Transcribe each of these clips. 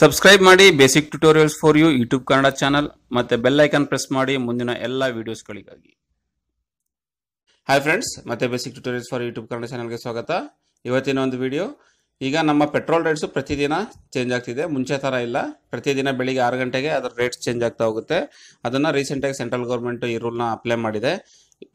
Subscribe ಮಾಡಿ basic tutorials for you YouTube Kannada channel ಮತ್ತೆ bell icon press ಮಾಡಿ ಮುಂದಿನ ಎಲ್ಲ ವಿಡಿಯೋಸ್ಗಳಿಗಾಗಿ ಹಾಯ್ ಫ್ರೆಂಡ್ಸ್ ಮತ್ತೆ basic tutorials for YouTube Kannada ಚಾನಲ್ಗೆ ಸ್ವಾಗತ. ಇವತ್ತಿನ ಒಂದು ವಿಡಿಯೋ ಈಗ ನಮ್ಮ ಪೆಟ್ರೋಲ್ ರೇಟ್ಸು ಪ್ರತಿದಿನ ಚೇಂಜ್ ಆಗ್ತಿದೆ. ಮುಂಚೆ ಥರ ಇಲ್ಲ. ಪ್ರತಿದಿನ ಬೆಳಿಗ್ಗೆ ಆರು ಗಂಟೆಗೆ ಅದರ ರೇಟ್ಸ್ ಚೇಂಜ್ ಆಗ್ತಾ ಹೋಗುತ್ತೆ. ಅದನ್ನು ರೀಸೆಂಟಾಗಿ ಸೆಂಟ್ರಲ್ ಗೌರ್ಮೆಂಟ್ ಈ ರೂಲ್ನ ಅಪ್ಲೈ ಮಾಡಿದೆ.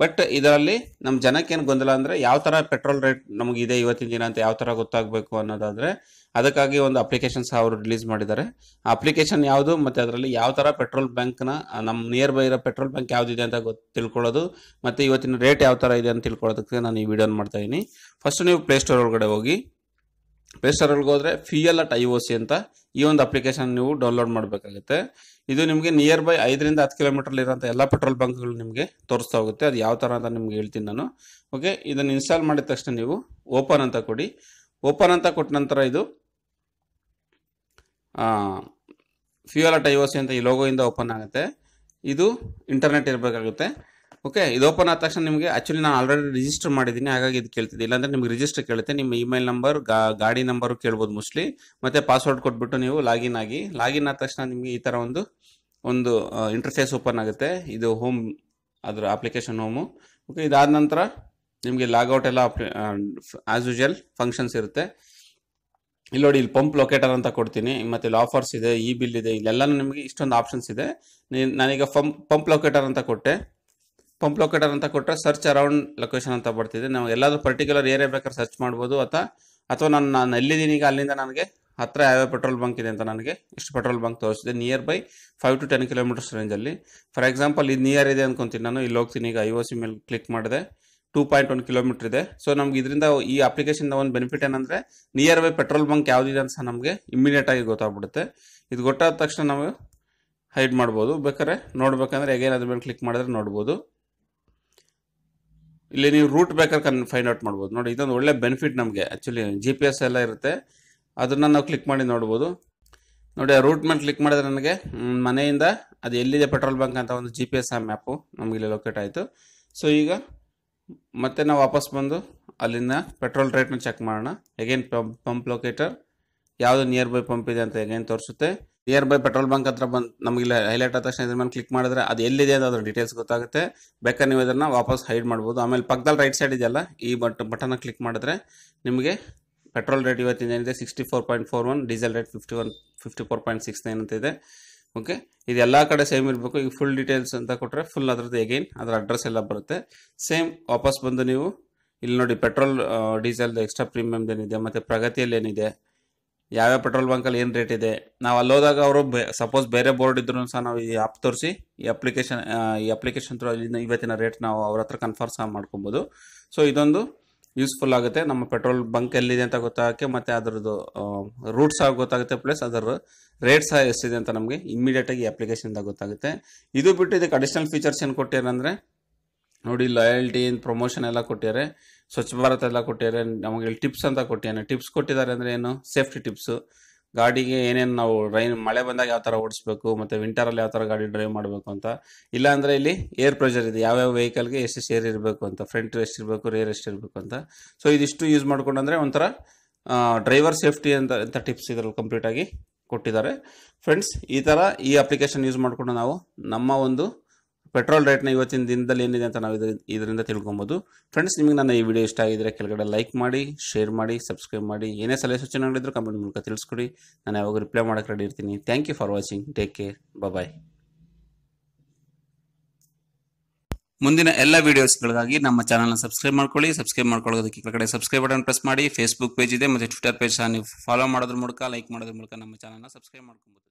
ಬಟ್ ಇದರಲ್ಲಿ ನಮ್ಮ ಜನಕ್ಕೇನು ಗೊಂದಲ ಅಂದರೆ ಯಾವ ಥರ ಪೆಟ್ರೋಲ್ ರೇಟ್ ನಮಗಿದೆ ಇವತ್ತಿನ ದಿನ ಅಂತ ಯಾವ ಥರ ಗೊತ್ತಾಗಬೇಕು ಅನ್ನೋದಾದರೆ ಅದಕ್ಕಾಗಿ ಒಂದು ಅಪ್ಲಿಕೇಶನ್ ಸಹ ಅವರು ರಿಲೀಸ್ ಮಾಡಿದ್ದಾರೆ. ಆ ಅಪ್ಲಿಕೇಶನ್ ಯಾವುದು ಮತ್ತು ಅದರಲ್ಲಿ ಯಾವ ಥರ ಪೆಟ್ರೋಲ್ ಬ್ಯಾಂಕ್ನ ನಮ್ಮ ನಿಯರ್ ಬೈ ಇರೋ ಪೆಟ್ರೋಲ್ ಬ್ಯಾಂಕ್ ಯಾವುದಿದೆ ಅಂತ ಗೊತ್ತು ತಿಳ್ಕೊಳ್ಳೋದು. ಮತ್ತು ಇವತ್ತಿನ ರೇಟ್ ಯಾವ ಥರ ಇದೆ ಅಂತ ತಿಳ್ಕೊಳ್ಳೋದಕ್ಕೆ ನಾನು ಈ ವಿಡಿಯೋನ ಮಾಡ್ತಾ ಇದ್ದೀನಿ ಫಸ್ಟ್ ನೀವು ಪ್ಲೇಸ್ಟೋರ್ ಒಳಗಡೆ ಹೋಗಿ ಪ್ಲೇಸ್ಟೋರ್ ಒಳಗೆ ಹೋದರೆ fuel at I O C ಅಂತ ಈ ಒಂದು ಅಪ್ಲಿಕೇಶನ್ ನೀವು ಡೌನ್ಲೋಡ್ ಮಾಡಬೇಕಾಗುತ್ತೆ. ಇದು ನಿಮಗೆ ನಿಯರ್ ಬೈ ಐದರಿಂದ ಹತ್ತು ಕಿಲೋಮೀಟರ್ ಇರೋಂಥ ಎಲ್ಲ ಪೆಟ್ರೋಲ್ ಬಂಕ್ಗಳು ನಿಮಗೆ ತೋರಿಸ್ತಾ ಹೋಗುತ್ತೆ. ಅದು ಯಾವ ಥರ ಅಂತ ನಿಮ್ಗೆ ಹೇಳ್ತೀನಿ ನಾನು. ಓಕೆ ಇದನ್ನು ಇನ್ಸ್ಟಾಲ್ ಮಾಡಿದ ತಕ್ಷಣ ನೀವು ಓಪನ್ ಅಂತ ಕೊಡಿ. ಓಪನ್ ಅಂತ ಕೊಟ್ಟ ನಂತರ ಇದು fuel at I O C ಅಂತ ಈ ಲೋಗೋಯಿಂದ ಓಪನ್ ಆಗುತ್ತೆ. ಇದು ಇಂಟರ್ನೆಟ್ ಇರಬೇಕಾಗುತ್ತೆ. ಓಕೆ ಇದು ಓಪನ್ ಆದ ತಕ್ಷಣ ನಿಮಗೆ ಆ್ಯಕ್ಚುಲಿ ನಾನು ಆಲ್ರೆಡಿ ರಿಜಿಸ್ಟರ್ ಮಾಡಿದ್ದೀನಿ ಹಾಗಾಗಿ ಇದು ಕೇಳ್ತಿದ್ದೆ ಇಲ್ಲಾಂದರೆ ನಿಮ್ಗೆ ರಿಜಿಸ್ಟರ್ ಕೇಳುತ್ತೆ. ನಿಮ್ಮ ಇಮೇಲ್ ನಂಬರ್ ಗಾಡಿ ನಂಬರು ಕೇಳ್ಬೋದು ಮೋಸ್ಟ್ಲಿ ಮತ್ತು ಪಾಸ್ವರ್ಡ್ ಕೊಟ್ಬಿಟ್ಟು ನೀವು ಲಾಗಿನ್ ಆಗಿ ಲಾಗಿನ್ ಆದ ತಕ್ಷಣ ನಿಮಗೆ ಈ ಥರ ಒಂದು ಒಂದು ಇಂಟರ್ಫೇಸ್ ಓಪನ್ ಆಗುತ್ತೆ. ಇದು ಹೋಮ್ ಅದರ ಅಪ್ಲಿಕೇಶನ್ ಹೋಮು ಓಕೆ ಇದಾದ ನಂತರ ನಿಮಗೆ ಲಾಗೌಟ್ ಎಲ್ಲ ಆ್ಯಸ್ ಯೂಶಲ್ ಫಂಕ್ಷನ್ಸ್ ಇರುತ್ತೆ. ಇಲ್ಲಿ ನೋಡಿ, ಇಲ್ಲಿ ಪಂಪ್ ಲೊಕೇಟರ್ ಅಂತ ಕೊಡ್ತೀನಿ. ಮತ್ತೆ ಇಲ್ಲಿ ಆಫರ್ಸ್ ಇದೆ ಇ ಬಿಲ್ ಇದೆ. ಇಲ್ಲೆಲ್ಲನೂ ನಿಮಗೆ ಇಷ್ಟೊಂದು ಆಪ್ಷನ್ಸ್ ಇದೆ. ನಾನೀಗ ಪಂಪ್ ಪಂಪ್ ಲೊಕೇಟರ್ ಅಂತ ಕೊಟ್ಟೆ. ಪಂಪ್ ಲೊಕೇಟರ್ ಅಂತ ಕೊಟ್ಟರೆ ಸರ್ಚ್ ಅರೌಂಡ್ ಲೊಕೇಶನ್ ಅಂತ ಬರ್ತಿದೆ. ನಾವು ಎಲ್ಲಾದರೂ ಪರ್ಟಿಕ್ಯುಲರ್ ಏರಿಯಾ ಬೇಕಾದ್ರೆ ಸರ್ಚ್ ಮಾಡ್ಬೋದು. ಅಥವಾ ಅಥವಾ ನಾನು ನಾನು ಎಲ್ಲಿದ್ದೀನಿ ಈಗ ಅಲ್ಲಿಂದ ನನಗೆ ಹತ್ತಿರ ಯಾವ್ಯಾವ ಪೆಟ್ರೋಲ್ ಬಂಕ್ ಇದೆ ಅಂತ ನನಗೆ ಇಷ್ಟು ಪೆಟ್ರೋಲ್ ಬಂಕ್ ತೋರಿಸಿದೆ. Nearby five to ten kilometers ರೇಂಜಲ್ಲಿ ಫಾರ್ ಎಕ್ಸಾಂಪಲ್ ಇದು ನಿಯರ್ ಇದೆ ಅಂದ್ಕೊತೀನಿ ನಾನು. ಇಲ್ಲಿ ಹೋಗ್ತೀನಿ. ಈಗ ಐ ಓ ಸಿ ಮೇಲೆ ಕ್ಲಿಕ್ ಮಾಡಿದೆ. ಟೂ ಪಾಯಿಂಟ್ ಒನ್ ಕಿಲೋಮೀಟರ್ ಇದೆ. ಸೊ ನಮ್ಗೆ ಇದರಿಂದ ಈ ಅಪ್ಲಿಕೇಶನ್ ಒಂದು ಬೆನಿಫಿಟ್ ಏನಂದರೆ ನಿಯರ್ ಬೈ ಪೆಟ್ರೋಲ್ ಬಂಕ್ ಯಾವುದಿದೆ ಅಂತ ನಮಗೆ ಇಮಿಡಿಯೇಟ್ ಆಗಿ ಗೊತ್ತಾಗ್ಬಿಡುತ್ತೆ. ಇದು ಗೊತ್ತಾದ ತಕ್ಷಣ ನಾವು ಹೈಡ್ ಮಾಡ್ಬೋದು. ಬೇಕಾದ್ರೆ ನೋಡ್ಬೇಕಂದ್ರೆ ಅಗೇನ್ ಅದ್ರ ಮೇಲೆ ಕ್ಲಿಕ್ ಮಾಡಿದ್ರೆ ನೋಡ್ಬೋದು. ಇಲ್ಲಿ ನೀವು ರೂಟ್ ಬೇಕಾದ್ರೆ ಕನ್ ಫೈಂಡ್ ಔಟ್ ಮಾಡ್ಬೋದು. ನೋಡಿ, ಇದೊಂದು ಒಳ್ಳೆ ಬೆನಿಫಿಟ್ ನಮಗೆ. ಆ್ಯಕ್ಚುಲಿ ಜಿ ಪಿ ಎಸ್ ಎಲ್ಲ ಇರುತ್ತೆ. ಅದನ್ನು ನಾವು ಕ್ಲಿಕ್ ಮಾಡಿ ನೋಡ್ಬೋದು. ನೋಡಿ, ಆ ರೂಟ್ ಮೇಲೆ ಕ್ಲಿಕ್ ಮಾಡಿದ್ರೆ ನನಗೆ ಮನೆಯಿಂದ ಅದು ಎಲ್ಲಿದೆ ಪೆಟ್ರೋಲ್ ಬಂಕ್ ಅಂತ ಒಂದು ಜಿ ಪಿ ಎಸ್ ಆ ಮ್ಯಾಪು ನಮಗೆ ಇಲ್ಲಿ ಲೊಕೇಟ್ ಆಯಿತು. ಸೊ ಈಗ ಮತ್ತೆ ನಾವು ವಾಪಸ್ ಬಂದು ಅಲ್ಲಿಂದ ಪೆಟ್ರೋಲ್ ರೇಟ್ನ ಚೆಕ್ ಮಾಡೋಣ. ಎಗೇನ್ ಪಂಪ್ ಪಂಪ್ ಲೊಕೇಟರ್ ಯಾವುದು ನಿಯರ್ ಬೈ ಪಂಪ್ ಇದೆ ಅಂತ ಎಗೇನ್ ತೋರಿಸುತ್ತೆ. ನಿಯರ್ ಬೈ ಪೆಟ್ರೋಲ್ ಬಂಕ್ ಹತ್ರ ಬಂದು ನಮಗೆ ಇಲ್ಲಿ ಹೈಲೈಟ್ ಆದ ತಕ್ಷಣ ಇದ್ರ ಮೇಲೆ ಕ್ಲಿಕ್ ಮಾಡಿದ್ರೆ ಅದು ಎಲ್ಲಿದೆ ಅದ್ರ ಡೀಟೇಲ್ಸ್ ಗೊತ್ತಾಗುತ್ತೆ. ಬೇಕಾದ್ರೆ ನೀವು ಇದನ್ನು ವಾಪಸ್ ಹೈಡ್ ಮಾಡ್ಬೋದು. ಆಮೇಲೆ ಪಕ್ಕದಲ್ಲಿ ರೈಟ್ ಸೈಡ್ ಇದೆಯಲ್ಲ, ಈ ಬಟ್ ಬಟನ್ನ ಕ್ಲಿಕ್ ಮಾಡಿದ್ರೆ ನಿಮಗೆ ಪೆಟ್ರೋಲ್ ರೇಟ್ ಇವತ್ತಿನ ಏನಿದೆ? Sixty four point four one diesel rate fifty one fifty four point six nine ಅಂತ ಇದೆ. ಓಕೆ ಇದು ಎಲ್ಲ ಕಡೆ ಸೇಮ್ ಇರಬೇಕು. ಈಗ ಫುಲ್ ಡೀಟೇಲ್ಸ್ ಅಂತ ಕೊಟ್ಟರೆ ಫುಲ್ ಅದರದ್ದು ಎಗೈನ್ ಅದರ ಅಡ್ರೆಸ್ ಎಲ್ಲ ಬರುತ್ತೆ. ಸೇಮ್ ವಾಪಸ್ ಬಂದು ನೀವು ಇಲ್ಲಿ ನೋಡಿ ಪೆಟ್ರೋಲ್ ಡೀಸೆಲ್ದು ಎಕ್ಸ್ಟ್ರಾ ಪ್ರೀಮಿಯಮ್ದೇನಿದೆ ಮತ್ತು ಪ್ರಗತಿಯಲ್ಲಿ ಏನಿದೆ ಯಾವ್ಯಾವ ಪೆಟ್ರೋಲ್ ಬಂಕಲ್ಲಿ ಏನು ರೇಟ್ ಇದೆ? ನಾವು ಅಲ್ಲಿ ಹೋದಾಗ ಅವರು ಸಪೋಸ್ ಬೇರೆ ಬೋರ್ಡ್ ಇದ್ರು ಸಹ ನಾವು ಈ ಆ್ಯಪ್ ತೋರಿಸಿ, ಈ ಅಪ್ಲಿಕೇಶನ್ ಈ ಅಪ್ಲಿಕೇಶನ್ ಥ್ರೂ ಇವತ್ತಿನ ರೇಟ್ ನಾವು ಅವ್ರ ಹತ್ರ ಕನ್ಫರ್ಮ್ ಸಹ ಮಾಡ್ಕೊಬೋದು. ಸೊ ಇದೊಂದು ಯೂಸ್ಫುಲ್ ಆಗುತ್ತೆ. ನಮ್ಮ ಪೆಟ್ರೋಲ್ ಬಂಕ್ ಎಲ್ಲಿದೆ ಅಂತ ಗೊತ್ತಾಗಕ್ಕೆ ಮತ್ತು ಅದರದ್ದು ರೂಟ್ ಸಹ ಗೊತ್ತಾಗುತ್ತೆ. ಪ್ಲಸ್ ಅದರ ರೇಟ್ ಸಹ ಎಷ್ಟಿದೆ ಅಂತ ನಮಗೆ ಇಮಿಡಿಯೇಟಾಗಿ ಅಪ್ಲಿಕೇಶನ್ದಾಗ ಗೊತ್ತಾಗುತ್ತೆ. ಇದು ಬಿಟ್ಟು ಇದಕ್ಕೆ ಅಡಿಷನಲ್ ಫೀಚರ್ಸ್ ಏನು ಕೊಟ್ಟಿರಂದರೆ ನೋಡಿ ಲಾಯಲ್ಟಿ ಪ್ರಮೋಷನ್ ಎಲ್ಲ ಕೊಟ್ಟಿದ್ದಾರೆ. ಸ್ವಚ್ಛ ಭಾರತ್ ಎಲ್ಲ ಕೊಟ್ಟಿದ್ದಾರೆ. ನಮಗೆ ಇಲ್ಲಿ ಟಿಪ್ಸ್ ಅಂತ ಕೊಟ್ಟಿದ್ದಾನೆ ಟಿಪ್ಸ್ ಕೊಟ್ಟಿದ್ದಾರೆ ಅಂದರೆ ಏನು? ಸೇಫ್ಟಿ ಟಿಪ್ಸು ಗಾಡಿಗೆ ಏನೇನು ನಾವು ರೈನ್ ಮಳೆ ಬಂದಾಗ ಯಾವ ಥರ ಓಡಿಸ್ಬೇಕು, ಮತ್ತು ವಿಂಟರಲ್ಲಿ ಯಾವ ಥರ ಗಾಡಿ ಡ್ರೈವ್ ಮಾಡಬೇಕು ಅಂತ. ಇಲ್ಲ ಅಂದರೆ ಇಲ್ಲಿ ಏರ್ ಪ್ರೆಷರ್ ಇದೆ. ಯಾವ್ಯಾವ ವೆಹಿಕಲ್ಗೆ ಎಷ್ಟು ಏರ್ ಇರಬೇಕು ಅಂತ. ಫ್ರಂಟ್ ಎಷ್ಟು ಇರಬೇಕು ರೇರ್ ಎಷ್ಟು ಇರಬೇಕು ಅಂತ. ಸೊ ಇದಿಷ್ಟು ಯೂಸ್ ಮಾಡ್ಕೊಂಡಂದರೆ ಒಂಥರ ಡ್ರೈವರ್ ಸೇಫ್ಟಿ ಅಂತ ಅಂತ ಟಿಪ್ಸ್ ಇದರಲ್ಲಿ ಕಂಪ್ಲೀಟಾಗಿ ಕೊಟ್ಟಿದ್ದಾರೆ. ಫ್ರೆಂಡ್ಸ್ ಈ ಥರ ಈ ಅಪ್ಲಿಕೇಶನ್ ಯೂಸ್ ಮಾಡಿಕೊಂಡು ನಾವು ನಮ್ಮ ಒಂದು ಪೆಟ್ರೋಲ್ ರೇಟ್ನ ಇವತ್ತಿನ ದಿನದಲ್ಲಿ ಏನಿದೆ ಅಂತ ನಾವು ಇದ್ರ ಇದರಿಂದ ತಿಳ್ಕೊಬೋದು. ಫ್ರೆಂಡ್ಸ್ ನಿಮಗೆ ನನ್ನ ಈ ವಿಡಿಯೋ ಇಷ್ಟ ಆಗಿದ್ರೆ ಕೆಳಗಡೆ ಲೈಕ್ ಮಾಡಿ ಶೇರ್ ಮಾಡಿ ಸಬ್ಸ್ಕ್ರೈಬ್ ಮಾಡಿ. ಏನೇ ಸಲಹೆ ಸೂಚನೆಗಳಿದ್ರು ಕಮೆಂಟ್ ಮೂಲಕ ತಿಳಿಸ್ಕೊಡಿ. ನಾನು ಯಾವಾಗ ರಿಪ್ಲೈ ಮಾಡೋಕ್ಕೆ ರೆಡಿ ಇರ್ತೀನಿ. Thank you for watching take care bye ಮುಂದಿನ ಎಲ್ಲ ವಿಡಿಯೋಸ್ಗಳಿಗಾಗಿ ನಮ್ಮ ಚಾನಲ್ನ ಸಬ್ಸ್ಕ್ರೈಬ್ ಮಾಡ್ಕೊಳ್ಳಿ. ಸಬ್ಸ್ಕ್ರೈಬ್ ಮಾಡ್ಕೊಳ್ಳೋದಕ್ಕೆ ಕೆಳಗಡೆ ಸಬ್ಸ್ಕ್ರೈಬ್ ಬಟನ್ ಪ್ರೆಸ್ ಮಾಡಿ. ಫೇಸ್ಬುಕ್ ಪೇಜ್ ಇದೆ, ಮತ್ತು ಟ್ವಿಟರ್ ಪೇಜ್ ನೀವು ಫಾಲೋ ಮಾಡೋದ್ರ ಮೂಲಕ ಲೈಕ್ ಮಾಡೋದ್ರ ಮೂಲಕ ನಮ್ಮ ಚಾನಲ್ನ ಸಬ್ಸ್ಕ್ರೈಬ್ ಮಾಡ್ಕೊಬೋದು.